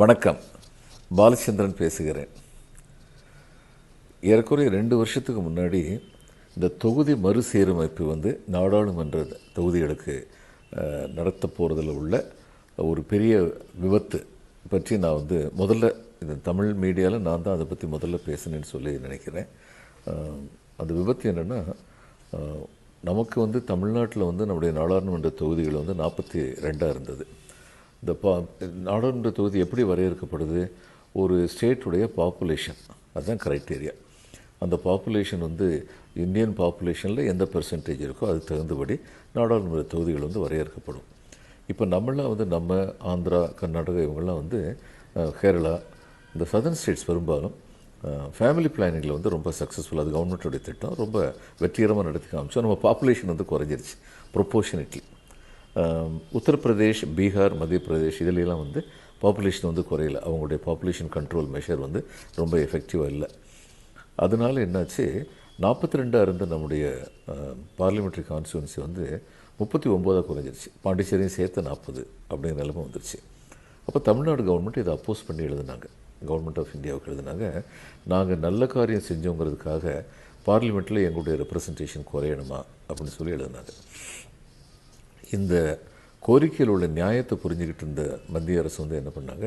வணக்கம். பாலச்சந்திரன் பேசுகிறேன். ஏறக்குறைய ரெண்டு வருஷத்துக்கு முன்னாடி இந்த தொகுதி மறுசீரமைப்பு வந்து நாடாளுமன்ற தொகுதிகளுக்கு நடத்த போகிறதில் உள்ள ஒரு பெரிய விபத்து பற்றி நான் வந்து முதல்ல இந்த தமிழ் மீடியாவில் நான் தான் அதை பற்றி முதல்ல பேசினேன்னு சொல்லி நினைக்கிறேன். அந்த விபத்து என்னென்னா நமக்கு வந்து தமிழ்நாட்டில் வந்து நம்முடைய நாடாளுமன்ற தொகுதிகள் வந்து நாற்பத்தி ரெண்டாக இருந்தது. இந்த பா நாடாளுமன்ற தொகுதி எப்படி வரையறுக்கப்படுது? ஒரு ஸ்டேட்டுடைய பாப்புலேஷன் அதுதான் கிரைட்டீரியா அந்த பாப்புலேஷன் வந்து இந்தியன் பாப்புலேஷனில் எந்த பெர்சன்டேஜ் இருக்கோ அதுக்கு தகுந்தபடி நாடாளுமன்ற தொகுதிகள் வந்து வரையறுக்கப்படும். இப்போ நம்மளாம் வந்து நம்ம ஆந்திரா கர்நாடகா இவங்கெல்லாம் வந்து கேரளா இந்த சதர்ன் ஸ்டேட்ஸ் பெரும்பாலும் ஃபேமிலி பிளானிங்கில் வந்து ரொம்ப சக்ஸஸ்ஃபுல் அது கவர்மெண்ட்டோடைய திட்டம். ரொம்ப வெற்றிகரமாக நடத்தி காமிச்சோம் நம்ம பாப்புலேஷன் வந்து குறைஞ்சிருச்சு ப்ரொப்போர்ஷனேட்லி உத்தரப்பிரதேஷ் பீகார் மத்திய பிரதேஷ் இதிலெல்லாம் வந்து பாப்புலேஷன் வந்து குறையல. அவங்களுடைய பாப்புலேஷன் கண்ட்ரோல் மெஷர் வந்து ரொம்ப எஃபெக்டிவாக இல்லை. அதனால என்னாச்சு நாற்பத்தி ரெண்டாக இருந்த நம்முடைய பார்லிமெண்ட்ரி கான்ஸ்டுவன்சி வந்து முப்பத்தி ஒம்போதாக குறைஞ்சிருச்சு. பாண்டிச்சேரியும் சேர்த்து நாற்பது அப்படிங்கிற நிலைமை வந்துருச்சு. அப்போ தமிழ்நாடு கவர்மெண்ட் இதை அப்போஸ் பண்ணி எழுதுனாங்க. கவர்மெண்ட் ஆஃப் இந்தியாவுக்கு எழுதுனாங்க நாங்கள் நல்ல காரியம் செஞ்சோங்கிறதுக்காக பார்லிமெண்ட்டில் எங்களுடைய ரெப்ரசன்டேஷன் குறையணுமா அப்படின்னு சொல்லி எழுதுனாங்க. இந்த கோரிக்கையில் உள்ள நியாயத்தை புரிஞ்சுக்கிட்டு இருந்த மத்திய அரசு வந்து என்ன பண்ணாங்க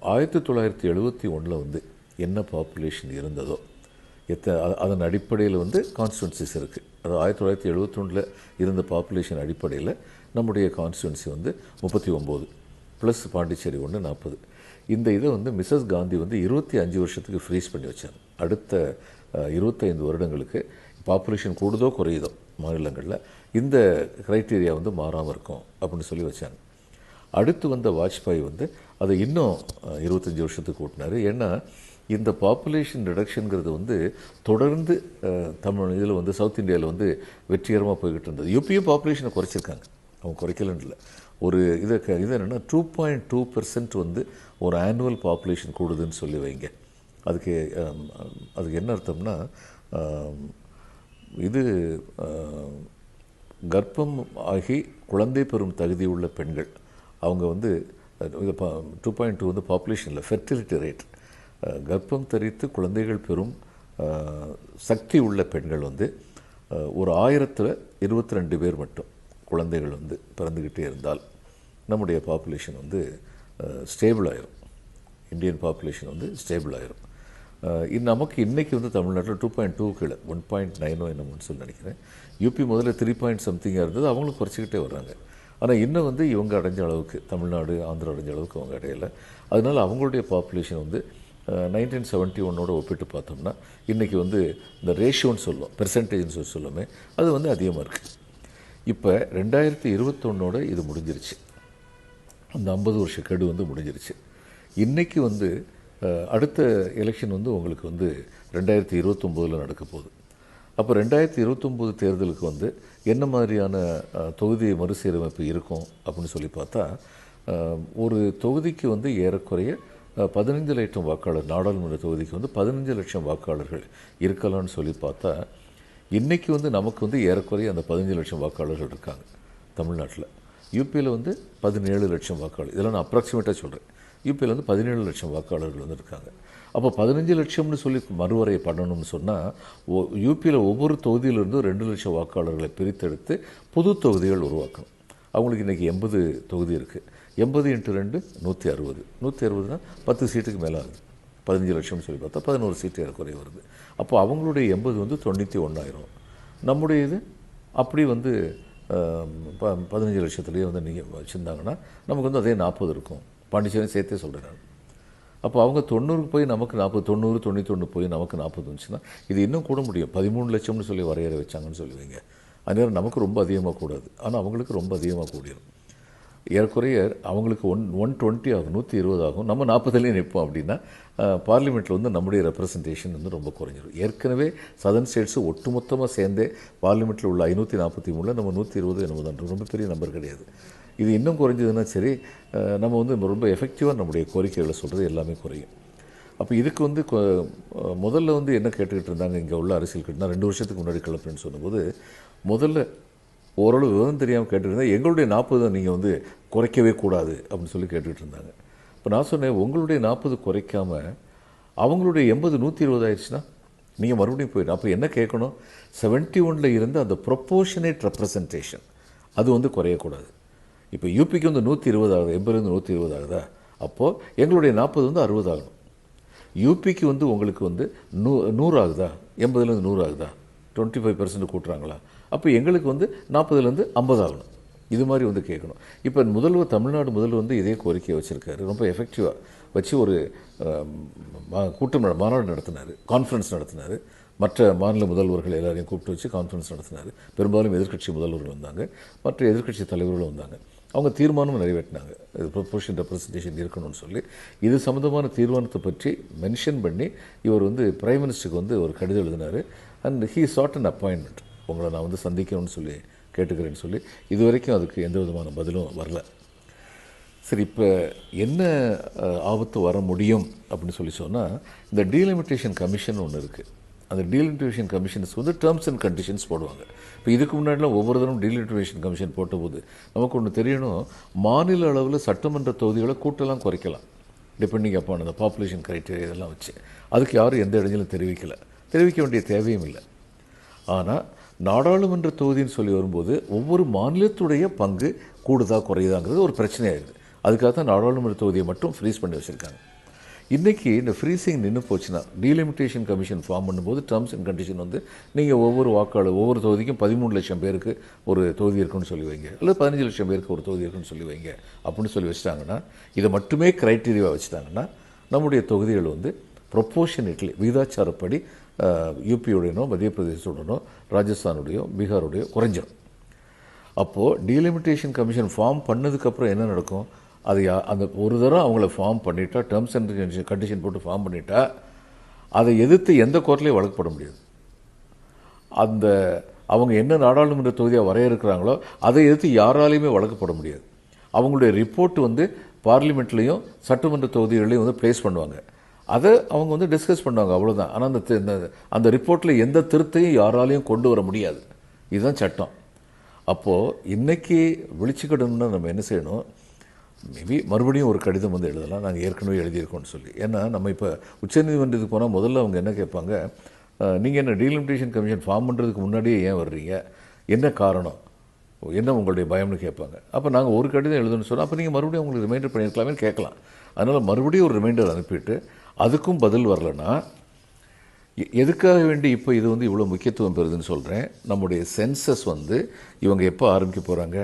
ஆயிரத்தி தொள்ளாயிரத்தி எழுபத்தி ஒன்றில் வந்து என்ன பாப்புலேஷன் இருந்ததோ எத்த அதன் அடிப்படையில் வந்து கான்ஸ்டுவன்சிஸ் இருக்குது அது ஆயிரத்தி தொள்ளாயிரத்தி எழுபத்தொன்னில் இருந்த பாப்புலேஷன் அடிப்படையில் நம்முடைய கான்ஸ்டுவன்சி வந்து முப்பத்தி ஒம்பது ப்ளஸ் பாண்டிச்சேரி ஒன்று நாற்பது இந்த இதை வந்து மிஸ்ஸஸ் காந்தி வந்து இருபத்தி அஞ்சு வருஷத்துக்கு ஃப்ரீஸ் பண்ணி வச்சாங்க. அடுத்த இருபத்தைந்து வருடங்களுக்கு பாப்புலேஷன் கூடுதோ குறையுதோ மாநிலங்களில் இந்த க்ரைட்டீரியா வந்து மாறாமல் இருக்கும் அப்படின்னு சொல்லி வச்சாங்க. அடுத்து வந்த வாஜ்பாய் வந்து அதை இன்னும் இருபத்தஞ்சி வருஷத்துக்கு ஓட்டினார். ஏன்னா இந்த பாப்புலேஷன் ரிடக்ஷனுங்கிறது வந்து தொடர்ந்து தமிழ் இதில் வந்து சவுத் இந்தியாவில் வந்து வெற்றிகரமாக போய்கிட்டு இருந்தது. யூபியும் பாப்புலேஷனை குறைச்சிருக்காங்க. அவங்க குறைக்கலன்னு இல்லை. ஒரு இதை க- இது என்னென்னா டூ பாயிண்ட் டூ வந்து ஒரு ஆனுவல் பாப்புலேஷன் கூடுதுன்னு சொல்லி வைங்க. அதுக்கு அதுக்கு என்ன அர்த்தம்னா இது கர்ப்பம் ஆகி குழந்தை பெறும் தகுதி உள்ள பெண்கள். அவங்க வந்து இது டூ பாயிண்ட் டூ வந்து பாப்புலேஷனில் ஃபெர்டிலிட்டி ரேட் கர்ப்பம் தரித்து குழந்தைகள் பெறும் சக்தி உள்ள பெண்கள் வந்து ஒரு ஆயிரத்தில் இருபத்தி ரெண்டு பேர் மட்டும் குழந்தைகள் வந்து பிறந்துக்கிட்டே இருந்தால் நம்முடைய பாப்புலேஷன் வந்து ஸ்டேபிள் ஆயிரும். இந்தியன் பாப்புலேஷன் வந்து ஸ்டேபிள் ஆயிரும். இது நமக்கு இன்றைக்கி வந்து தமிழ்நாட்டில் டூ பாயிண்ட் டூ கீழே ஒன் பாயிண்ட் நைனோ என்னமோன்னு சொல்லி நினைக்கிறேன். யூபி முதல்ல த்ரீ பாயிண்ட் சம்திங்காக இருந்தது அவங்களும் குறைச்சிக்கிட்டே வர்றாங்க. ஆனால் இன்னும் வந்து இவங்க அடைஞ்ச அளவுக்கு தமிழ்நாடு ஆந்திரா அடைஞ்ச அளவுக்கு அவங்க அடையலை. அதனால் அவங்களுடைய பாப்புலேஷன் வந்து நைன்டீன் செவன்ட்டி ஒன்னோட ஒப்பிட்டு பார்த்தோம்னா இன்றைக்கி வந்து இந்த ரேஷியோன்னு சொல்லுவோம் பெர்சன்டேஜ்னு சொல்லி சொல்லுமே அது வந்து அதிகமாக இருக்குது இப்போ ரெண்டாயிரத்தி இருபத்தொன்னோட இது முடிஞ்சிருச்சு. அந்த ஐம்பது வருஷ கெடு வந்து முடிஞ்சிருச்சு. இன்றைக்கி வந்து அடுத்த எலெக்ஷன் வந்து உங்களுக்கு வந்து ரெண்டாயிரத்தி இருபத்தொம்போதில் நடக்க போகுது. அப்போ ரெண்டாயிரத்தி இருபத்தொம்போது தேர்தலுக்கு வந்து என்ன மாதிரியான தொகுதி மறுசீரமைப்பு இருக்கும் அப்படின்னு சொல்லி பார்த்தா ஒரு தொகுதிக்கு வந்து ஏறக்குறைய பதினஞ்சு லட்சம் வாக்காளர் நாடாளுமன்ற தொகுதிக்கு வந்து பதினஞ்சு லட்சம் வாக்காளர்கள் இருக்கலாம்னு சொல்லி பார்த்தா இன்றைக்கி வந்து நமக்கு வந்து ஏறக்குறைய அந்த பதினஞ்சு லட்சம் வாக்காளர்கள் இருக்காங்க தமிழ்நாட்டில். யூபியில் வந்து பதினேழு லட்சம் வாக்காளர். இதெல்லாம் நான் அப்ராக்சிமேட்டாக சொல்கிறேன் யூபியில் வந்து பதினேழு லட்சம் வாக்காளர்கள் வந்து இருக்காங்க அப்போ பதினஞ்சு லட்சம்னு சொல்லி மறுவரை பண்ணணும்னு சொன்னால் ஓ யூபியில் ஒவ்வொரு தொகுதியிலிருந்தும் ரெண்டு லட்சம் வாக்காளர்களை பிரித்தெடுத்து புது தொகுதிகள் உருவாக்கணும். அவங்களுக்கு இன்றைக்கி எண்பது தொகுதி இருக்குது எண்பது இன்ட்டு ரெண்டு நூற்றி அறுபது. நூற்றி அறுபதுனா பத்து சீட்டுக்கு மேலே ஆகுது. பதினஞ்சு லட்சம்னு சொல்லி பார்த்தா பதினோரு சீட்டு ஏறக்குறைய வருது. அப்போ அவங்களுடைய எண்பது வந்து தொண்ணூற்றி ஒன்றாயிரம் நம்முடைய இது அப்படி வந்து ப பதினஞ்சு லட்சத்துலேயே வந்து நீங்கள் வச்சுருந்தாங்கன்னா நமக்கு வந்து அதே நாற்பது இருக்கும். பாண்டிச்சேரி சேர்த்தே சொல்கிறார் அப்போ அவங்க தொண்ணூறுக்கு போய் நமக்கு நாற்பது தொண்ணூறு தொண்ணூத்தொன்று போய் நமக்கு நாற்பது வந்துச்சுன்னா இது இன்னும் கூட முடியும். பதிமூணு லட்சம்னு சொல்லி வரையறை வச்சாங்கன்னு சொல்லுவீங்க. அந்நேரம் நமக்கு ரொம்ப அதிகமாக கூடாது. ஆனால் அவங்களுக்கு ரொம்ப அதிகமாக கூடிரும். ஏறக்குறைய அவங்களுக்கு ஒன் ஒன் டுவெண்ட்டி ஆகும் நூற்றி இருபது ஆகும். நம்ம நாற்பதுலேயும் நிற்போம் அப்படின்னா பார்லிமெண்ட்டில் வந்து நம்முடைய ரெப்ரசன்டேஷன் வந்து ரொம்ப குறைஞ்சிரும். ஏற்கனவே சதர்ன் ஸ்டேட்ஸு ஒட்டுமொத்தமாக சேர்ந்தே பார்லிமெண்ட்டில் உள்ள ஐநூற்றி நாற்பத்தி மூணில் நம்ம நூற்றி இருபது என்னமோ ரொம்ப பெரிய நம்பர் கிடையாது. இது இன்னும் குறைஞ்சதுன்னா சரி நம்ம வந்து ரொம்ப எஃபெக்டிவாக நம்முடைய கோரிக்கைகளை சொல்கிறது எல்லாமே குறையும். அப்போ இதுக்கு வந்து கொ- முதல்ல வந்து என்ன கேட்டுக்கிட்டு இருந்தாங்க இங்கே உள்ள அரசியல் கட்டினா ரெண்டு வருஷத்துக்கு முன்னாடி கிளப்புன்னு சொன்னபோது முதல்ல ஓரளவு விவரம் தெரியாமல் கேட்டுருந்தா எங்களுடைய நாற்பது நீங்கள் வந்து குறைக்கவே கூடாது அப்படின்னு சொல்லி கேட்டுக்கிட்டு இருந்தாங்க. இப்போ நான் சொன்னேன் உங்களுடைய நாற்பது குறைக்காம அவங்களுடைய எண்பது நூற்றி இருபது ஆயிடுச்சுன்னா நீங்கள் மறுபடியும் போயிடும் அப்போ என்ன கேட்கணும்? செவன்ட்டி ஒனில் இருந்து அந்த ப்ரொப்போர்ஷனேட் ரெப்ரசன்டேஷன் அது வந்து குறையக்கூடாது. இப்போ யூபிக்கு வந்து நூற்றி இருபது ஆகுது எண்பதுலேருந்து நூற்றி இருபது ஆகுதா? அப்போது எங்களுடைய நாற்பது வந்து அறுபது ஆகணும் யூபிக்கு வந்து உங்களுக்கு வந்து நூ நூறு ஆகுதா? எண்பதுலேருந்து நூறு ஆகுதா? டுவெண்ட்டி ஃபைவ் பர்சன்ட் கூட்டுறாங்களா? அப்போ எங்களுக்கு வந்து நாற்பதுலேருந்து ஐம்பது ஆகணும். இது மாதிரி வந்து கேட்கணும். இப்போ முதல்வர் தமிழ்நாடு முதல்வர் வந்து இதே கோரிக்கையை வச்சுருக்காரு. ரொம்ப எஃபெக்டிவாக வச்சு ஒரு மா- கூட்டம் மாநாடு நடத்தினார். கான்ஃபரன்ஸ் நடத்தினார். மற்ற மாநில முதல்வர்கள் எல்லாரையும் கூப்பிட்டு வச்சு கான்ஃபரன்ஸ் நடத்தினார். பெரும்பாலும் எதிர்க்கட்சி முதல்வர்கள் வந்தாங்க. மற்ற எதிர்க்கட்சி தலைவர்களும் வந்தாங்க. அவங்க தீர்மானம் நிறைவேற்றினாங்க. இது ப்ரொபோஷன் ரெப்ரசன்டேஷன் இருக்கணும்னு சொல்லி. இது சம்மந்தமான தீர்மானத்தை பற்றி மென்ஷன் பண்ணி இவர் வந்து பிரைம் மினிஸ்டருக்கு வந்து ஒரு கடிதம் எழுதினார். And he sought an appointment உங்களை நான் வந்து சந்திக்கணும்னு சொல்லி கேட்டுக்கிறேன்னு சொல்லி இது வரைக்கும் அதுக்கு எந்த விதமான பதிலும் வரல. சரி இப்போ என்ன ஆபத்து வர முடியும் அப்படின்னு சொல்லி சொன்னால் இந்த டீலிமிட்டேஷன் கமிஷன் ஒன்று இருக்குது அந்த டீலிமிட்டேஷன் கமிஷன்ஸ் வந்து டேர்ம்ஸ் அண்ட் கண்டிஷன்ஸ் போடுவாங்க. இப்போ இதுக்கு முன்னாடிலாம் ஒவ்வொரு தரம் டீலிமிட்டேஷன் கமிஷன் போட்டபோது நமக்கு ஒன்று தெரியணும் மாநில அளவில் சட்டமன்ற தொகுதிகளை கூட்டலாம் குறைக்கலாம். டிபெண்டிங் அப்பான் அந்த பாப்புலேஷன் க்ரைட்டீரியா இதெல்லாம் வச்சு. அதுக்கு யாரும் எந்த இடைஞ்சலும் தெரிவிக்கலை. தெரிவிக்க வேண்டிய தேவையும் இல்லை. ஆனால் நாடாளுமன்ற தொகுதின்னு சொல்லி வரும்போது ஒவ்வொரு மாநிலத்துடைய பங்கு கூடுதா குறையுதாங்கிறது ஒரு பிரச்சனையாயிருது அதுக்காக தான் நாடாளுமன்ற தொகுதியை மட்டும் ஃப்ரீஸ் பண்ணி வச்சுருக்காங்க. இன்றைக்கி இந்த ஃப்ரீசிங் நின்று போச்சுன்னா டீலிமிட்டேஷன் கமிஷன் ஃபார்ம் பண்ணும்போது டேர்ம்ஸ் அண்ட் கண்டிஷன் வந்து நீங்கள் ஒவ்வொரு வாக்காளர் ஒவ்வொரு தொகுதிக்கும் பதிமூணு லட்சம் பேருக்கு ஒரு தொகுதி இருக்குன்னு சொல்லி வைங்க. அல்லது பதினஞ்சு லட்சம் பேருக்கு ஒரு தொகுதி இருக்குன்னு சொல்லி வைங்க. அப்படின்னு சொல்லி வச்சுட்டாங்கன்னா இதை மட்டுமே க்ரைட்டீரியாவாக வச்சுட்டாங்கன்னா நம்முடைய தொகுதிகள் வந்து ப்ரொப்போஷனேட்லி விகிதாச்சாரப்படி யூபியுடனோ மத்திய பிரதேசத்துடனோ ராஜஸ்தானுடையோ பீகாருடையோ குறைஞ்சிடும் அப்போது டீலிமிட்டேஷன் கமிஷன் ஃபார்ம் பண்ணதுக்கப்புறம் என்ன நடக்கும்? அது யா- அந்த ஒரு தரம் அவங்கள ஃபார்ம் பண்ணிட்டா டேர்ம்ஸ் அண்ட் கண்டிஷன் போட்டு ஃபார்ம் பண்ணிட்டா அதை எதிர்த்து எந்த கோர்ட்லேயும் வழக்குப்பட முடியாது. அந்த அவங்க என்ன நாடாளுமன்ற தொகுதியாக வரையறுக்கிறாங்களோ அதை எதிர்த்து யாராலையுமே வழக்கப்பட முடியாது. அவங்களுடைய ரிப்போர்ட் வந்து பார்லிமெண்ட்லேயும் சட்டமன்ற தொகுதிகளையும் வந்து ப்ளேஸ் பண்ணுவாங்க. அதை அவங்க வந்து டிஸ்கஸ் பண்ணுவாங்க அவ்வளோதான் ஆனால் அந்த அந்த ரிப்போர்ட்டில் எந்த திருத்தையும் யாராலையும் கொண்டு வர முடியாது. இதுதான் சட்டம். அப்போது இன்றைக்கி விழிச்சுக்கிடணும்னா நம்ம என்ன செய்யணும்? மேபி மறுபடியும் ஒரு கடிதம் வந்து எழுதலாம். நாங்கள் ஏற்கனவே எழுதியிருக்கோம்னு சொல்லி. ஏன்னா நம்ம இப்போ உச்சநீதிமன்றத்துக்கு போனால் முதல்ல அவங்க என்ன கேட்பாங்க? நீங்கள் என்ன டீலிமிட்டேஷன் கமிஷன் ஃபார்ம் பண்ணுறதுக்கு முன்னாடியே ஏன் வர்றீங்க? என்ன காரணம்? என்ன உங்களுடைய பயம்னு கேட்பாங்க. அப்போ நாங்கள் ஒரு கடிதம் எழுதணும்னு சொன்னால் அப்போ நீங்கள் மறுபடியும் உங்களுக்கு ரிமைண்டர் பண்ணியிருக்கலாமே கேட்கலாம். அதனால் மறுபடியும் ஒரு ரிமைண்டர் அனுப்பிட்டு அதுக்கும் பதில் வரலன்னா எ- எதுக்காக வேண்டி இப்போ இது வந்து இவ்வளோ முக்கியத்துவம் பெறுதுன்னு சொல்கிறேன் நம்முடைய சென்சஸ் வந்து இவங்க எப்போ ஆரம்பிக்க போகிறாங்க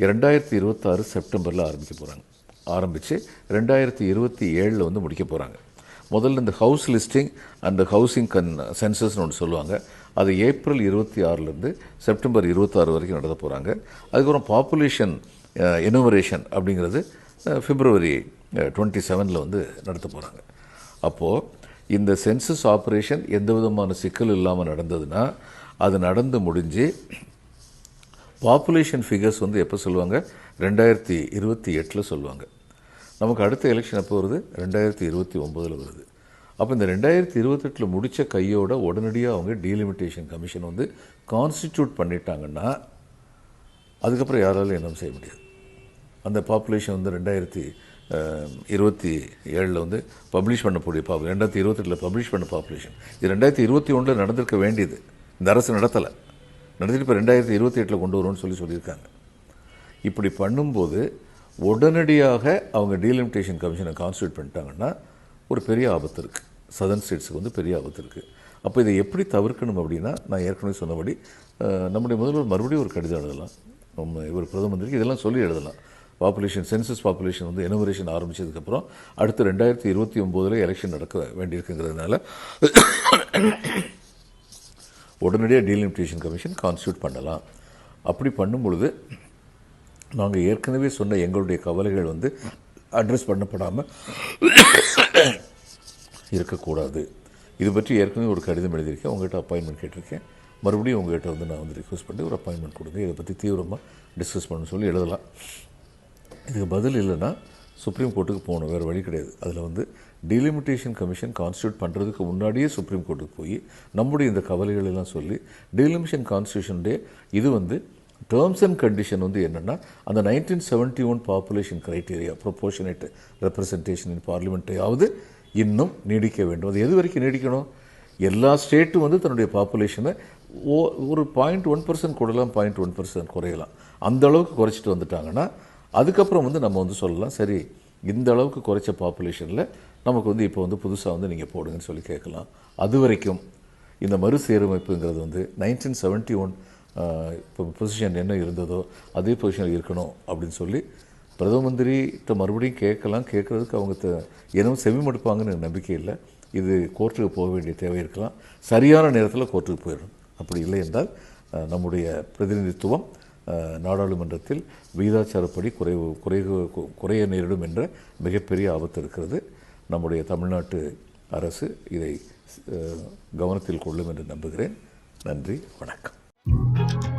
ரெண்டாயிரத்தி இருபத்தாறு செப்டம்பரில் ஆரம்பிக்க போகிறாங்க ஆரம்பித்து ரெண்டாயிரத்தி இருபத்தி ஏழில் வந்து முடிக்க போகிறாங்க முதல்ல இந்த ஹவுஸ் லிஸ்டிங் அண்ட் ஹவுசிங் கன் சென்சஸ்னு ஒன்று சொல்லுவாங்க. அது ஏப்ரல் இருபத்தி ஆறுலேருந்து செப்டம்பர் இருபத்தாறு வரைக்கும் நடத்த போகிறாங்க அதுக்கப்புறம் பாப்புலேஷன் எனுமரேஷன் அப்படிங்கிறது பிப்ரவரி டுவெண்ட்டி செவனில் வந்து நடத்த போகிறாங்க அப்போது இந்த சென்சஸ் ஆப்ரேஷன் எந்த விதமான சிக்கல் இல்லாமல் நடந்ததுன்னா அது நடந்து முடிஞ்சு பாப்புலேஷன் ஃபிகர்ஸ் வந்து எப்போ சொல்லுவாங்க? ரெண்டாயிரத்தி இருபத்தி எட்டில் சொல்லுவாங்க. நமக்கு அடுத்த எலெக்ஷன் எப்போ வருது? ரெண்டாயிரத்தி இருபத்தி ஒம்போதில் வருது. அப்போ இந்த ரெண்டாயிரத்தி இருபத்தெட்டில் முடித்த கையோட உடனடியாக அவங்க டீலிமிட்டேஷன் கமிஷன் வந்து கான்ஸ்டிடியூட் பண்ணிட்டாங்கன்னா அதுக்கப்புறம் யாராலும் என்ன செய்ய முடியாது. அந்த பாப்புலேஷன் வந்து ரெண்டாயிரத்தி இருபத்தி ஏழில் வந்து பப்ளிஷ் பண்ணக்கூடிய பாப்பு ரெண்டாயிரத்தி இருபத்தெட்டில் பப்ளிஷ் பண்ண பாப்புலேஷன் இது ரெண்டாயிரத்தி இருபத்தி ஒன்றில் நடந்திருக்க வேண்டியது. இந்த அரசு நடத்தலை. நடத்திட்டு இப்போ ரெண்டாயிரத்தி இருபத்தி எட்டில் கொண்டு வருவோம்னு சொல்லி சொல்லியிருக்காங்க. இப்படி பண்ணும்போது உடனடியாக அவங்க டீலிமிட்டேஷன் கமிஷனை கான்ஸ்டியூட் பண்ணிட்டாங்கன்னா ஒரு பெரிய ஆபத்து இருக்குது சதர்ன் ஸ்டேட்ஸுக்கு வந்து பெரிய ஆபத்து இருக்குது அப்போ இதை எப்படி தவிர்க்கணும் அப்படின்னா நான் ஏற்கனவே சொன்னபடி நம்முடைய முதல்வர் மறுபடியும் ஒரு கடிதம் எழுதலாம். நம்ம இவர் பிரதம மந்திரிக்கு இதெல்லாம் சொல்லி எழுதலாம். பாப்புலேஷன் சென்சஸ் பாப்புலேஷன் வந்து எனுமரேஷன் ஆரம்பித்ததுக்கப்புறம் அடுத்து ரெண்டாயிரத்தி இருபத்தி ஒம்போதில் எலெக்ஷன் நடக்க வேண்டியிருக்குங்கிறதுனால உடனடியாக டீலிமிட்டேஷன் கமிஷன் கான்ஸ்டியூட் பண்ணலாம். அப்படி பண்ணும் பொழுது நாங்கள் ஏற்கனவே சொன்ன எங்களுடைய கவலைகள் வந்து அட்ரஸ் பண்ணப்படாமல் இருக்கக்கூடாது. இது பற்றி ஏற்கனவே ஒரு கடிதம் எழுதியிருக்கேன். உங்கள்கிட்ட அப்பாயின்மெண்ட் கேட்டிருக்கேன். மறுபடியும் உங்கள்கிட்ட வந்து நான் வந்து ரிக்வஸ்ட் பண்ணி ஒரு அப்பாயின்மெண்ட் கொடுங்க. இதை பற்றி தீவிரமாக டிஸ்கஸ் பண்ண சொல்லி எழுதலாம். இதுக்கு பதில் இல்லைன்னா சுப்ரீம் கோர்ட்டுக்கு போகணும். வேறு வழி கிடையாது. அதில் வந்து டீலிமிட்டேஷன் கமிஷன் கான்ஸ்டியூட் பண்ணுறதுக்கு முன்னாடியே சுப்ரீம் கோர்ட்டுக்கு போய் நம்முடைய இந்த கவலைகள் எல்லாம் சொல்லி டீலிமிஷன் கான்ஸ்டியூஷன் டே இது வந்து டேர்ம்ஸ் அண்ட் கண்டிஷன் வந்து என்னென்னா அந்த nineteen seventy one population criteria proportionate representation in பார்லிமெண்ட்டையாவது இன்னும் நீடிக்க வேண்டும். அது எது வரைக்கும் நீடிக்கணும்? எல்லா ஸ்டேட்டும் வந்து தன்னுடைய பாப்புலேஷனை ஓ ஒரு பாயிண்ட் ஒன் பர்சன்ட் கூடலாம் பாயிண்ட் ஒன் பர்சன்ட் குறையலாம். அந்த அளவுக்கு குறைச்சிட்டு வந்துட்டாங்கன்னா அதுக்கப்புறம் வந்து நம்ம வந்து சொல்லலாம் சரி இந்த அளவுக்கு குறைச்ச பாப்புலேஷனில் நமக்கு வந்து இப்போ வந்து புதுசாக வந்து நீங்கள் போடுங்கன்னு சொல்லி கேட்கலாம். அது வரைக்கும் இந்த மறுசீரமைப்புங்கிறது வந்து நைன்டீன் செவன்ட்டி ஒன் இப்போ பொசிஷன் என்ன இருந்ததோ அதே பொசிஷனில் இருக்கணும் அப்படின்னு சொல்லி பிரதம மந்திரிகிட்ட மறுபடியும் கேட்கலாம். கேட்குறதுக்கு அவங்க த- என்னமோ செவிமடுப்பாங்கன்னு நம்பிக்கை இல்லை. இது கோர்ட்டுக்கு போக வேண்டிய தேவை இருக்கலாம். சரியான நேரத்தில் கோர்ட்டுக்கு போயிடும் அப்படி இல்லை என்றால் நம்முடைய பிரதிநிதித்துவம் நாடாளுமன்றத்தில் விகிதாச்சாரப்படி குறைவு குறைவு குறைய நேரிடும் என்ற மிகப்பெரிய ஆபத்து இருக்கிறது. நம்முடைய தமிழ்நாட்டு அரசு இதை கவனத்தில் கொள்ளும் என்று நம்புகிறேன். நன்றி வணக்கம்.